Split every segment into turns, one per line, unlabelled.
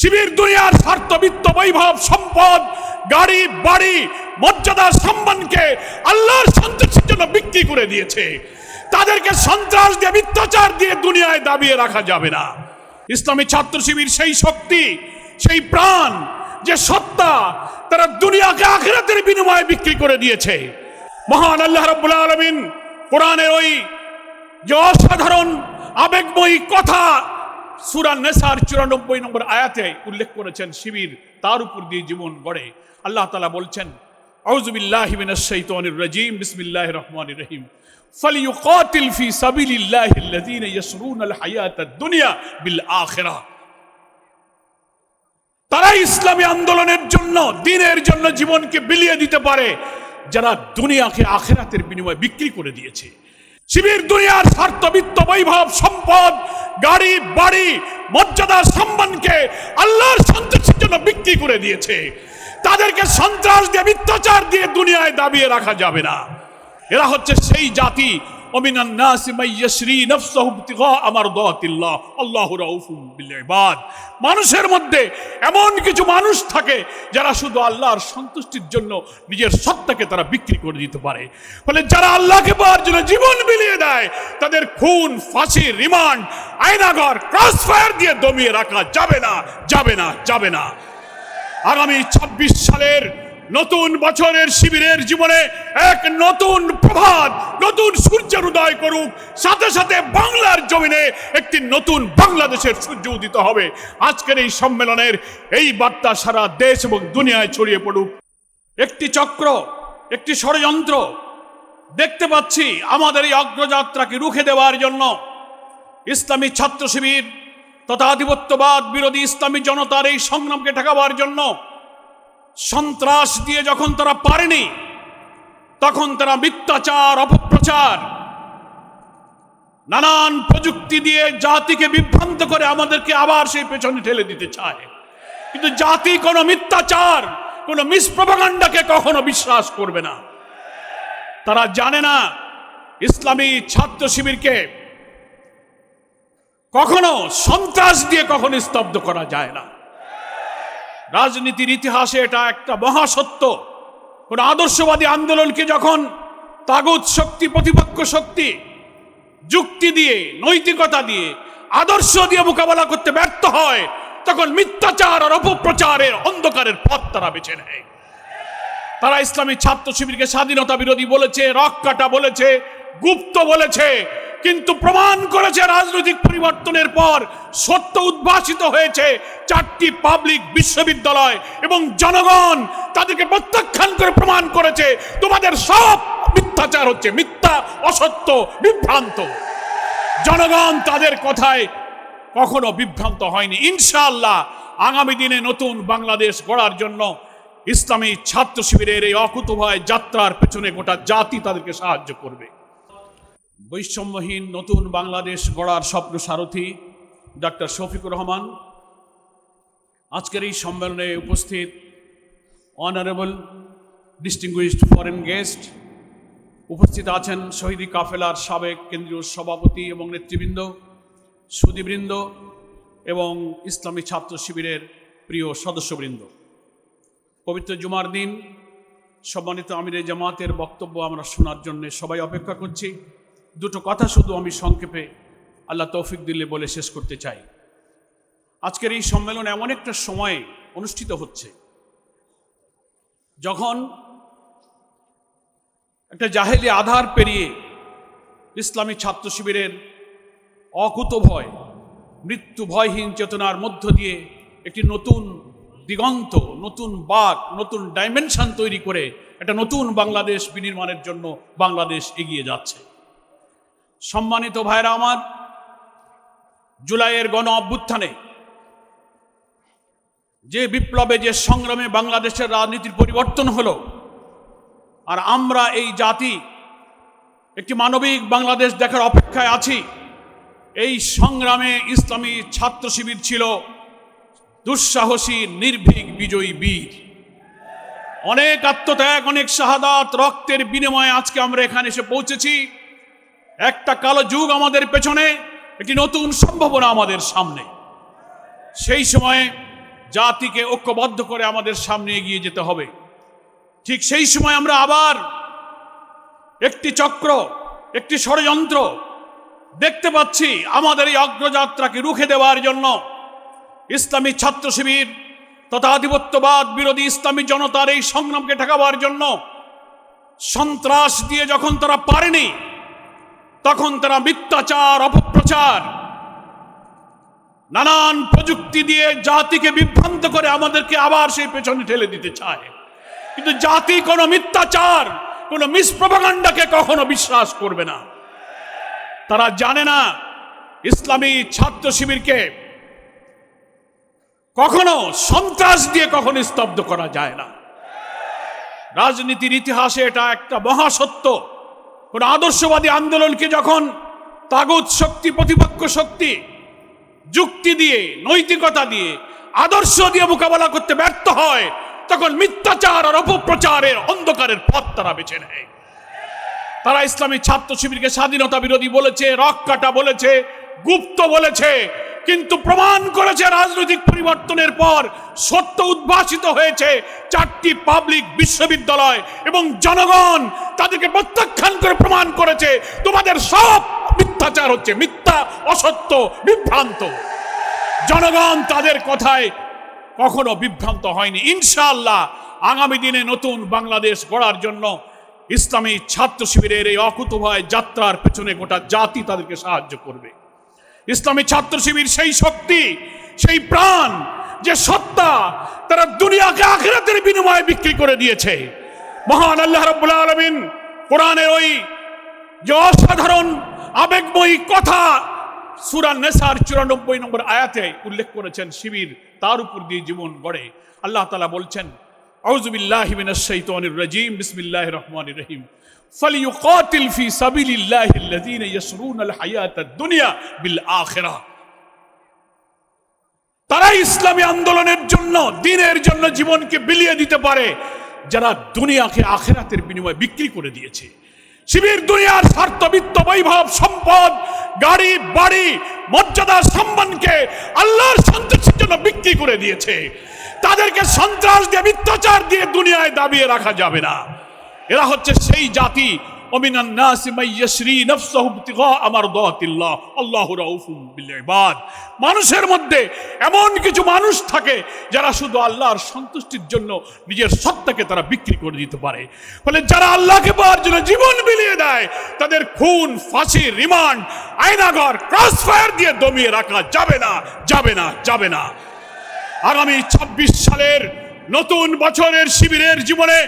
শিবির দুনিয়ার স্বার্থবিত্ত বৈভব সম্পদ, গাড়ি, বাড়ি, মর্যাদা, সম্মানকে আল্লাহর সন্তুষ্টির জন্য বিক্রি করে দিয়েছে। তাদেরকে সন্ত্রাস দিয়ে, মিথ্যাচার দিয়ে দুনিয়ায় দাবিয়ে রাখা যাবে না। ইসলামী ছাত্র শিবির সেই শক্তি, সেই প্রাণ, যে সত্তা তারা দুনিয়াকে আখিরাতের বিনিময়ে বিক্রি করে দিয়েছে। মহান আল্লাহ রাব্বুল আলামিন কোরআনের ওই যে অসাধারণ, আবেগময়ী কথা চুরানব্বই নম্বর আয়াতে উল্লেখ করেছেন শিবির, তার উপর দিয়ে জীবন গড়ে। আল্লাহ তালা বলছেন তারা ইসলামী আন্দোলনের জন্য, দিনের জন্য জীবনকে বিলিয়ে দিতে পারে, যারা দুনিয়াকে আখেরাতের বিনিময়ে বিক্রি করে দিয়েছে। শিবির দুনিয়ার স্বার্থবিত্ত বৈভব সম্পদ গাড়ি, বাড়ি, মর্যাদা, সম্মানকে আল্লাহর সন্তুষ্টির জন্য বিক্রি করে দিয়েছে। তাদেরকে সন্ত্রাস দিয়ে, মিথ্যাচার দিয়ে দুনিয়ায় দাবিয়ে রাখা যাবে না। এরা হচ্ছে সেই জাতি ইবাদ মানুষের মধ্যে এমন কিছু মানুষ থাকে যারা শুধু আল্লাহর সন্তুষ্টির জন্য নিজের সত্তাকে তারা বিক্রি করে দিতে পারে। ফলে যারা আল্লাহকে পাওয়ার জন্য জীবন বিলিয়ে দেয়, তাদের খুন, ফাঁসি, রিমান্ড আয়নাগর ক্রস ফায়ার দিয়ে দমিয়ে রাখা যাবে না যাবে না যাবে না। আগামী ২৬ সালের নতুন বছরের শিবিরের জীবনে এক নতুন প্রভাত, নতুন সূর্যের উদয় করুক। সাথে সাথে বাংলার জমিনে একটি নতুন বাংলাদেশের সূর্য উদিত হবে। আজকের এই সম্মেলনের এই বার্তা সারা দেশ এবং দুনিয়ায় ছড়িয়ে পড়ুক। একটি চক্র, একটি ষড়যন্ত্র দেখতে পাচ্ছি আমাদের এই অগ্রযাত্রাকে রুখে দেওয়ার জন্য। ইসলামী ছাত্র শিবির তথা আধিপত্যবাদ বিরোধী ইসলামী জনতার এই সংগ্রামকে ঠেকাবার জন্য সন্ত্রাস দিয়ে যখন তারা পারেনি, তখন তারা মিথ্যাচার, অপপ্রচার, নানান প্রযুক্তি দিয়ে জাতিকে বিভ্রান্ত করে আমাদেরকে আবার সেই পেছনে ঠেলে দিতে চায়। কিন্তু জাতি কোনো মিথ্যাচার, কোনো মিসপ্রভাগান্ডাকে কখনো বিশ্বাস করবে না। তারা জানে না ইসলামী ছাত্র শিবিরকে কখনো সন্ত্রাস দিয়ে কখনো স্তব্ধ করা যায় না। রাজনীতির ইতিহাসে এটা একটা মহাসত্য। কোন আদর্শবাদী আন্দোলনকে যখন তাগুত শক্তি, প্রতিপক্ষ শক্তি, যুক্তি দিয়ে, নৈতিকতা দিয়ে, আদর্শ দিয়ে মোকাবেলা করতে ব্যর্থ হয়, তখন মিথ্যাচার আর অপপ্রচারের অন্ধকারের পথ তারা বেছে নেয়। তারা ইসলামী ছাত্র শিবিরকে স্বাধীনতা বিরোধী বলেছে, রক কাটা বলেছে, গুপ্ত বলেছে কিন্তু প্রমাণ করেছে রাজনৈতিক পরিবর্তনের পর সত্য উদ্ভাসিত হয়েছে চারটি পাবলিক বিশ্ববিদ্যালয় এবং জনগণ তাদেরকে প্রত্যাখ্যান করে প্রমাণ করেছে, তোমাদের সব মিথ্যাচার হচ্ছে, মিথ্যা, অসত্য, বিভ্রান্ত। জনগণ তাদের কথায় কখনো বিভ্রান্ত হয়নি। ইনশাআল্লাহ আগামী দিনে নতুন বাংলাদেশ গড়ার জন্য ইসলামী ছাত্র শিবিরের এই অকুতভয় যাত্রার পেছনে গোটা জাতি তাদেরকে সাহায্য করবে। বৈষম্যহীন নতুন বাংলাদেশ গড়ার স্বপ্ন সারথী, ডাক্তার শফিকুর রহমান। আজকের এই সম্মেলনে উপস্থিত অনারেবল, ডিস্টিংগুইশড ফরেন গেস্ট উপস্থিত আছেন শহীদি কাফেলার সাবেক কেন্দ্রীয় সভাপতি এবং নেতৃবৃন্দ, সুদীবৃন্দ এবং ইসলামী ছাত্র শিবিরের প্রিয় সদস্যবৃন্দ। পবিত্র জুমার দিন, সম্মানিত আমিরে জামাতের বক্তব্য আমরা শোনার জন্য সবাই অপেক্ষা করছি। দুটো কথা শুধু আমি সংক্ষেপে আল্লাহ তৌফিক দিল্লি বলে শেষ করতে চাই। আজকের এই সম্মেলন এমন একটা সময়ে অনুষ্ঠিত হচ্ছে, যখন একটা জাহেলি আধার পেরিয়ে ইসলামী ছাত্র শিবিরের অকুত ভয়, মৃত্যু ভয়হীন চেতনার মধ্য দিয়ে একটি নতুন দিগন্ত, নতুন বাক, নতুন ডাইমেনশন তৈরি করে একটা নতুন বাংলাদেশ বিনির্মাণের জন্য বাংলাদেশ এগিয়ে যাচ্ছে। সম্মানিত ভাইরা আমার, জুলাইয়ের গণ অভ্যুত্থানে যে বিপ্লবে, যে সংগ্রামে বাংলাদেশের রাজনীতির পরিবর্তন হলো, আর আমরা এই জাতি, একটি মানবিক বাংলাদেশ দেখার অপেক্ষায় আছি, এই সংগ্রামে ইসলামী ছাত্র শিবির ছিল দুঃসাহসী, নির্ভীক, বিজয়ী বীর। অনেক আত্মত্যাগ, অনেক শাহাদাত, রক্তের বিনিময়ে আজকে আমরা এখানে এসে পৌঁছেছি। একটা কালো যুগ আমাদের পেছনে, একটি নতুন সম্ভাবনা আমাদের সামনে। সেই সময়ে জাতিকে ঐক্যবদ্ধ করে আমাদের সামনে এগিয়ে যেতে হবে। ঠিক সেই সময় আমরা আবার একটি চক্র, একটি ষড়যন্ত্র দেখতে পাচ্ছি আমাদের এই অগ্রযাত্রাকে রুখে দেওয়ার জন্য। ইসলামী ছাত্র শিবির তথা আধিপত্যবাদ বিরোধী ইসলামী জনতার এই সংগ্রামকে ঠেকাবার জন্য সন্ত্রাস দিয়ে যখন তারা পারেনি তখন তারা মিথ্যাচার, অপপ্রচার, নানান প্রযুক্তি দিয়ে জাতিকে বিভ্রান্ত করে আমাদেরকে আবার সেই পেছনে ঠেলে দিতে চায়। কিন্তু জাতি কোনো মিথ্যাচার, কোনো মিসপ্রভাগান্ডাকে কখনো বিশ্বাস করবে না। তারা জানে না ইসলামী ছাত্র শিবিরকে কখনো সন্ত্রাস দিয়ে কখনো স্তব্ধ করা যায় না। রাজনীতির ইতিহাসে এটা একটা মহাসত্য। কোন আদর্শবাদী আন্দোলনকে যখন তাগুত শক্তি, প্রতিপক্ষ শক্তি, যুক্তি দিয়ে, নৈতিকতা দিয়ে, আদর্শ দিয়ে মোকাবেলা করতে ব্যর্থ হয়, তখন মিথ্যাচার আর অপপ্রচারের অন্ধকারের পথ তারা বেছে নেয়। তারা ইসলামী ছাত্র শিবিরকে স্বাধীনতা বিরোধী বলেছে, রক কাটা বলেছে, গুপ্ত বলেছে কিন্তু প্রমাণ করেছে রাজনৈতিক পরিবর্তনের পর সত্য উদ্ভাসিত হয়েছে চারটি পাবলিক বিশ্ববিদ্যালয় এবং জনগণ তাদেরকে প্রত্যাখ্যান করে প্রমাণ করেছে। তোমাদের সব মিথ্যাচার হচ্ছে, মিথ্যা, অসত্য, বিভ্রান্ত। জনগণ তাদের কথায় কখনো বিভ্রান্ত হয়নি। ইনশাআল্লাহ আগামী দিনে নতুন বাংলাদেশ গড়ার জন্য ইসলামী ছাত্র শিবিরের এই অকুতভয় যাত্রার পেছনে গোটা জাতি তাদেরকে সাহায্য করবে। ইসলামী ছাত্র শিবির সেই শক্তি, সেই প্রাণ, যে সত্তা তারা দুনিয়াকে আখেরাতের বিনিময়ে বিক্রি করে দিয়েছে। মহান আল্লাহ রাব্বুল আলামিন কোরআনের ওই যে অসাধারণ আবেগময়ী কথা সুরা নেসার চুরানব্বই নম্বর আয়াতে উল্লেখ করেছেন শিবির, তার উপর দিয়ে জীবন গড়ে। আল্লাহ তালা বলছেন আউজুবিল্লাহি মিনাশ শাইতানির রাজিম, বিসমিল্লাহির রহমানির রহিম। فليقاتل في سبيل الله الذين يسرون الحياة الدنيا بالآخرة তারা ইসলামী আন্দোলনের জন্য দিনের জন্য জীবনকে বিলিয়ে দিতে পারে যারা দুনিয়াকে আখেরাতের বিনিময়ে বিক্রি করে দিয়েছে শিবির দুনিয়ার স্বার্থবিত্ত বৈভব সম্পদ গাড়ি বাড়ি মর্যাদা সম্মানকে আল্লাহর সন্তুষ্টির জন্য বিক্রি করে দিয়েছে তাদেরকে সন্ত্রাস দিয়ে মিথ্যাচার দিয়ে দুনিয়ায় দাবিয়ে রাখা যাবে না এরা হচ্ছে সেই জাতি মানুষের মধ্যে এমন কিছু মানুষ থাকে যারা শুধু আল্লাহর সন্তুষ্টির জন্য নিজের সত্তাকে তারা বিক্রি করে দিতে পারে। ফলে যারা আল্লাহকে পাওয়ার জন্য জীবন বিলিয়ে দেয়, তাদের খুন, ফাঁসি, রিমান্ড আয়নাগর ক্রস ফায়ার দিয়ে দমিয়ে রাখা যাবে না যাবে না যাবে না। আগামী ২৬ সালের নতুন বছরের শিবিরের জীবনে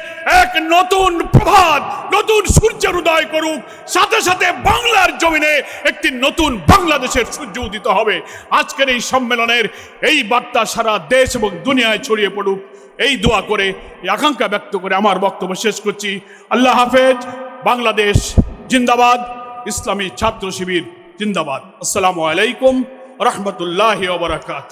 এক নতুন প্রভাত, নতুন সূর্যের উদয় করুক। সাথে সাথে বাংলার জমিনে একটি নতুন বাংলাদেশের সূর্য উদিত হবে। আজকের এই সম্মেলনের এই বার্তা সারা দেশ এবং দুনিয়ায় ছড়িয়ে পড়ুক। এই দোয়া করে, এই আকাঙ্ক্ষা ব্যক্ত করে আমার বক্তব্য শেষ করছি। আল্লাহ হাফেজ, বাংলাদেশ জিন্দাবাদ, ইসলামী ছাত্র শিবির জিন্দাবাদ। আসসালামু আলাইকুম, রহমতুল্লাহ ওবরাকাত